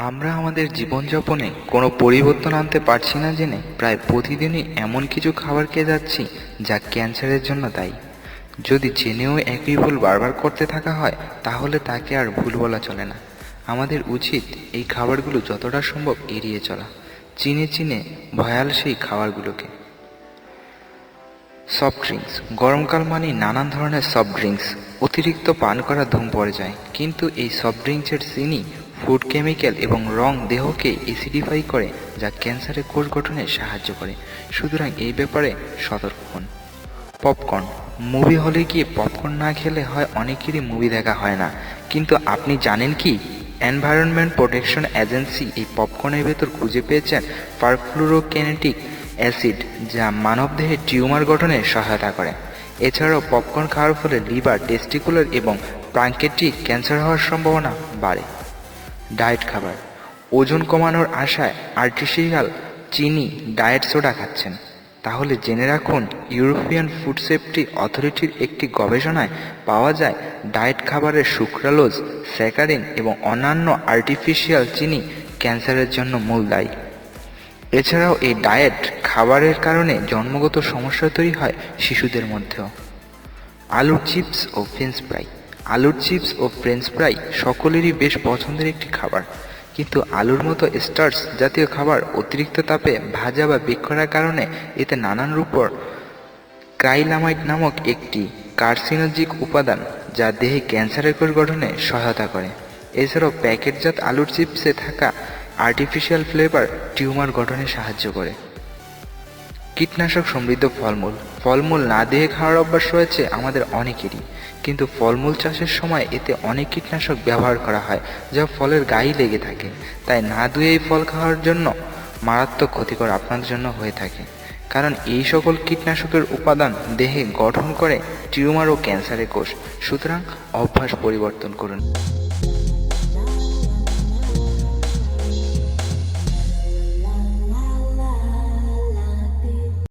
আমাদের জীবনযাপনে কোনো পরিবর্তন আনতে পারছি না জেনে প্রায় প্রতিদিনই এমন কিছু খাবার খেয়ে যাচ্ছি যা ক্যান্সারের জন্য দায়ী। যদি জেনেও একই ভুল বারবার করতে থাকা হয়, তাহলে তাকে আর ভুল বলা চলে না। আমাদের উচিত এই খাবারগুলো যতটা সম্ভব এড়িয়ে চলা। চিনে চিনে ভয়াল সেই খাবারগুলোকে। সফট ড্রিঙ্কস গরমকাল মানেই নানান ধরনের সফট ড্রিঙ্কস অতিরিক্ত পান করা ধুম পড়ে যায়। কিন্তু এই সফট ড্রিঙ্কসের চিনি ফুড কেমিক্যাল এবং রং দেহকে এসিডিফাই করে, যা ক্যান্সারের কোষ গঠনে সাহায্য করে। সুতরাং এই ব্যাপারে সতর্ক হন। পপকর্ন। মুভি হলে গিয়ে পপকর্ন না খেলে হয় অনেকেরই মুভি দেখা হয় না। কিন্তু আপনি জানেন কি? এনভায়রনমেন্ট প্রোটেকশন এজেন্সি এই পপকর্নের ভেতর খুঁজে পেয়েছেন পারফ্লুরোকেনেটিক অ্যাসিড, যা মানবদেহে টিউমার গঠনে সহায়তা করে। এছাড়াও পপকর্ন খাওয়ার ফলে লিভার, টেস্টিকুলার এবং প্রাঙ্কেটিক ক্যান্সার হওয়ার সম্ভাবনা বাড়ে। ডায়েট খাবার। ওজন কমানোর আশায় আর্টিফিশিয়াল চিনি ডায়েট সোডা খাচ্ছেন। তাহলে জেনে রাখুন, ইউরোপিয়ান ফুড সেফটি অথরিটির একটি গবেষণায় পাওয়া যায় ডায়েট খাবারের সুক্রালোজ, স্যাকারিন এবং অন্যান্য আর্টিফিশিয়াল চিনি ক্যান্সারের জন্য মূল দায়ী। এছাড়াও এই ডায়েট খাবারের কারণে জন্মগত সমস্যা তৈরি হয় শিশুদের মধ্যেও। আলুর চিপস ও ফ্রেঞ্চ ফ্রাই। আলুর চিপস ও ফ্রেঞ্চ ফ্রাই সকলেরই বেশ পছন্দের একটি খাবার। কিন্তু আলুর মতো স্টার্স জাতীয় খাবার অতিরিক্ত তাপে ভাজা বা বেক করার কারণে এতে নানান রূপর ক্রাইলামাইট নামক একটি কার্সিনোজিক উপাদান যা দেহে ক্যান্সারের কোষ গঠনে সহায়তা করে। এছাড়াও প্যাকেটজাত আলুর চিপসে থাকা আর্টিফিশিয়াল ফ্লেভার টিউমার গঠনে সাহায্য করে। কীটনাশক সমৃদ্ধ ফলমূল। ফলমূল না দিয়ে খাওয়ার অভ্যাস রয়েছে আমাদের অনেকেরই। কিন্তু ফলমূল চাষের সময় এতে অনেক কীটনাশক ব্যবহার করা হয়, যা ফলের গায়ে লেগে থাকে। তাই না ধুয়ে এই ফল খাওয়ার জন্য মারাত্মক ক্ষতিকর আপনার জন্য হয়ে থাকে। কারণ এই সকল কীটনাশকের উপাদান দেহে গঠন করে টিউমার ও ক্যান্সারের কোষ। সুতরাং অভ্যাস পরিবর্তন করুন।